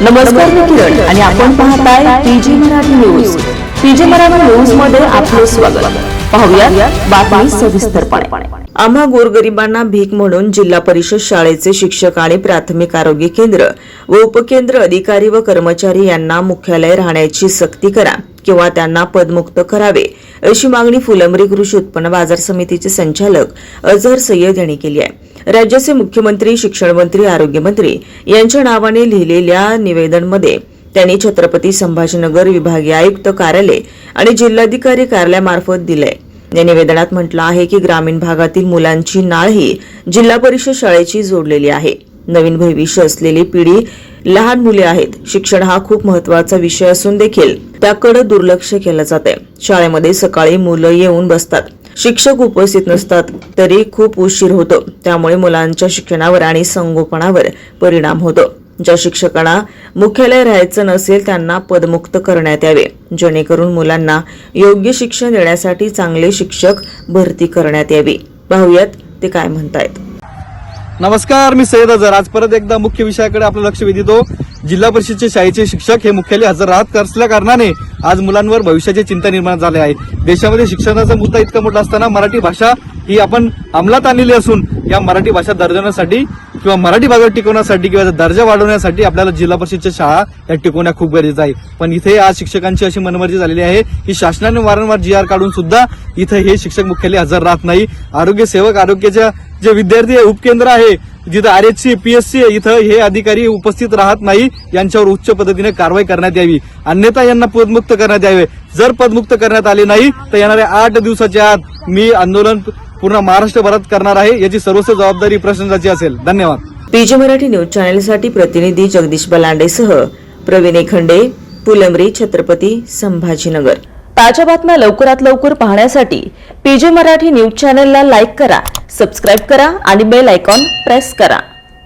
नमस्कार मी किरण आणि आपण पाहताय PG Marathi news. PG Marathi न्यूजमध्ये आपलं स्वागत. पाहूया बातमी सविस्तरपणे. आम्हा गोरगरिबांना भीक म्हणून जिल्हा परिषद शाळेचे शिक्षक आणि प्राथमिक आरोग्य केंद्र व उपकेंद्र अधिकारी व कर्मचारी यांना मुख्यालय राहण्याची सक्ती करा. किंवा त्यांना पदमुक्त करावे अशी मागणी फुलंब्री कृषी उत्पन्न बाजार समितीचे संचालक अझहर सय्यद यांनी केली आहे. राज्याचे मुख्यमंत्री शिक्षणमंत्री आरोग्यमंत्री यांच्या नावाने लिहिलेल्या निवेदनमध्ये त्यांनी छत्रपती संभाजीनगर विभागीय आयुक्त कार्यालय आणि जिल्हाधिकारी कार्यालयामार्फत दिलंय. या निवेदनात म्हटलं आहे की ग्रामीण भागातील मुलांची नाळ ही जिल्हा परिषद शाळेची जोडलेली आहे. नवीन भविष्य असलेली पिढी लहान मुले आहेत. शिक्षण हा खूप महत्त्वाचा विषय असून देखील त्याकडे दुर्लक्ष केलं जाते शाळेमध्ये सकाळी मुलं येऊन बसतात. शिक्षक उपस्थित नसतात तरी खूप उशीर होतो. त्यामुळे मुलांच्या शिक्षणावर आणि संगोपनावर परिणाम होतो. ज्या शिक्षकांना मुख्यालय राहायचं नसेल त्यांना पदमुक्त करण्यात यावे. जेणेकरून मुलांना योग्य शिक्षण देण्यासाठी चांगले शिक्षक भरती करण्यात यावी. पाहूयात ते काय म्हणतायत. नमस्कार मी सय्यद अजर आज परत एकदा मुख्य विषयाकडे आपलं लक्ष वेधितो. जिल्हा परिषदचे शाळेचे शिक्षक हे मुख्यालय हजर राहत असल्या कारणाने आज मुलांवर भविष्याची चिंता निर्माण झाली आहे? देशामध्ये शिक्षणाचा मुद्दा इतका मोठा असताना मराठी भाषा ही आपण अंमलात आणलेली असून या मराठी भाषा दर्जवण्यासाठी किंवा मराठी भाषा टिकवण्यासाठी किंवा दर्जा वाढवण्यासाठी आपल्याला जिल्हा परिषदच्या शाळा या टिकवण्या खूप गरजेचं आहे. पण इथे आज शिक्षकांची अशी मनमर्जी झालेली आहे की शासनाने वारंवार जी आर काढून सुद्धा इथे हे शिक्षक मुख्यालय हजर राहत नाही. आरोग्य सेवक आरोग्याच्या जे विद्यार्थी आहे, उपकेंद्र आहे जिथं R H C P S C इथं हे अधिकारी उपस्थित राहत नाही यांच्यावर उच्च पद्धतीने कारवाई करण्यात यावी. अन्यथा यांना पदमुक्त करण्यात यावे. जर पदमुक्त करण्यात आले नाही तर येणाऱ्या आठ दिवसाच्या आत मी आंदोलन पूर्ण महाराष्ट्रभरात करणार आहे याची सर्वस्व जबाबदारी प्रशासनाची असेल. धन्यवाद. पीजी मराठी न्यूज चॅनेलसाठी प्रतिनिधी जगदीश बलांडेसह प्रवीण खंडे पुलंबरी छत्रपती संभाजीनगर. ताज्या बातम्या लवकरात लवकर पाहण्यासाठी पीजी मराठी न्यूज चॅनेलला लाईक करा सबस्क्राईब करा आणि बेल आयकॉन प्रेस करा.